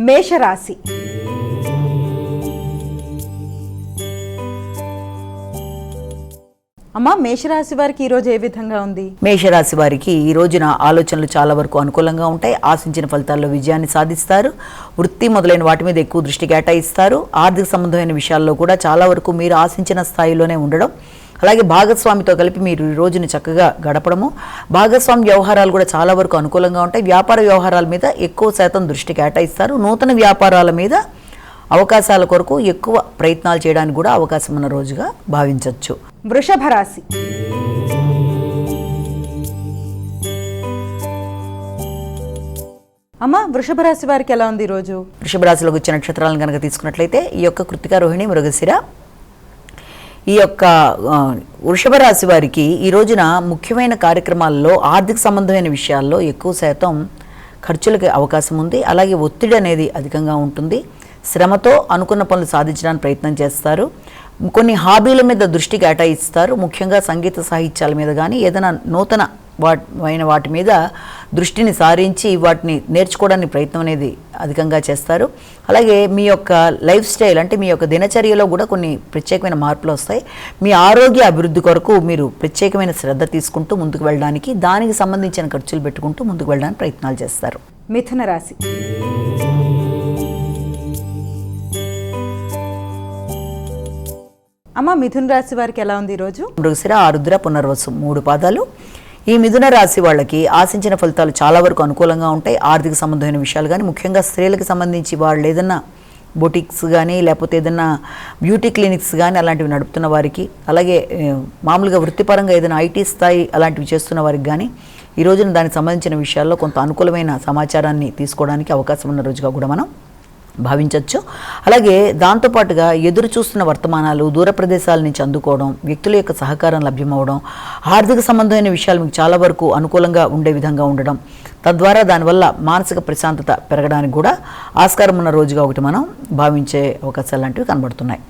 మేషరాశి. అమ్మా మేషరాశి వారికి ఈరోజు ఏ విధంగా ఉంది? మేషరాశి వారికి ఈ రోజున ఆలోచనలు చాలా వరకు అనుకూలంగా ఉంటాయి. ఆశించిన ఫలితాల్లో విజయాన్ని సాధిస్తారు. వృత్తి మొదలైన వాటి మీద ఎక్కువ దృష్టి కేటాయిస్తారు. ఆర్థిక సంబంధమైన విషయాల్లో కూడా చాలా వరకు మీరు ఆశించిన స్థాయిలోనే ఉండడం అలాగే భాగస్వామితో కలిపి మీరు ఈ రోజుని చక్కగా గడపడము. భాగస్వామి వ్యవహారాలు కూడా చాలా వరకు అనుకూలంగా ఉంటాయి. వ్యాపార వ్యవహారాల మీద ఎక్కువ శాతం దృష్టి కేటాయిస్తారు. నూతన వ్యాపారాల మీద అవకాశాల కొరకు ఎక్కువ ప్రయత్నాలు చేయడానికి కూడా అవకాశం ఉన్న రోజుగా భావించవచ్చు వృషభ రాశి. అమ్మా వృషభ రాశి వారికి ఎలా ఉంది ఈరోజు వృషభ రాశిలోకి వచ్చే నక్షత్రాలను కనుక తీసుకున్నట్లయితే ఈ యొక్క కృతిక రోహిణి మృగశిర ఈ యొక్క వృషభ రాశి వారికి ఈ రోజున ముఖ్యమైన కార్యక్రమాల్లో ఆర్థిక సంబంధమైన విషయాల్లో ఎక్కువ శాతం ఖర్చులకి అవకాశం ఉంది. అలాగే ఒత్తిడి అనేది అధికంగా ఉంటుంది. శ్రమతో అనుకున్న పనులు సాధించడానికి ప్రయత్నం చేస్తారు. కొన్ని హాబీల మీద దృష్టి కేటాయిస్తారు. ముఖ్యంగా సంగీత సాహిత్యాల మీద కానీ ఏదైనా నూతన వాట్ వాటి మీద దృష్టిని సారించి వాటిని నేర్చుకోవడానికి ప్రయత్నం అనేది అధికంగా చేస్తారు. అలాగే మీ యొక్క లైఫ్ స్టైల్ అంటే మీ యొక్క దినచర్యలో కూడా కొన్ని ప్రత్యేకమైన మార్పులు వస్తాయి. మీ ఆరోగ్య అభివృద్ధి కొరకు మీరు ప్రత్యేకమైన శ్రద్ధ తీసుకుంటూ ముందుకు వెళ్ళడానికి దానికి సంబంధించిన ఖర్చులు పెట్టుకుంటూ ముందుకు వెళ్ళడానికి ప్రయత్నాలు చేస్తారు. మిథున రాశి. అమ్మా మిథున రాశి వారికి ఎలా ఉంది ఈరోజు మృగశిర ఆరుద్ర పునర్వసు మూడు పాదాలు. ఈ మిథున రాశి వాళ్ళకి ఆశించిన ఫలితాలు చాలా వరకు అనుకూలంగా ఉంటాయి. ఆర్థిక సంబంధమైన విషయాలు కానీ ముఖ్యంగా స్త్రీలకు సంబంధించి వాళ్ళు ఏదన్నా బొటిక్స్ కానీ లేకపోతే ఏదైనా బ్యూటీ క్లినిక్స్ కానీ అలాంటివి నడుపుతున్న వారికి అలాగే మామూలుగా వృత్తిపరంగా ఏదైనా ఐటీ స్థాయి అలాంటివి చేస్తున్న వారికి కానీ ఈ రోజున దానికి సంబంధించిన విషయాల్లో కొంత అనుకూలమైన సమాచారాన్ని తీసుకోవడానికి అవకాశం ఉన్న రోజుగా కూడా మనం భావించవచ్చు అలాగే దాంతోపాటుగా ఎదురు చూస్తున్న వర్తమానాలు దూర ప్రదేశాల నుంచి అందుకోవడం వ్యక్తుల యొక్క సహకారం లభ్యమవడం ఆర్థిక సంబంధమైన విషయాలు మీకు చాలా వరకు అనుకూలంగా ఉండే విధంగా ఉండడం. తద్వారా దానివల్ల మానసిక ప్రశాంతత పెరగడానికి కూడా ఆస్కారం ఉన్న రోజుగా ఒకటి మనం భావించే అవకాశాలు లాంటివి కనబడుతున్నాయి.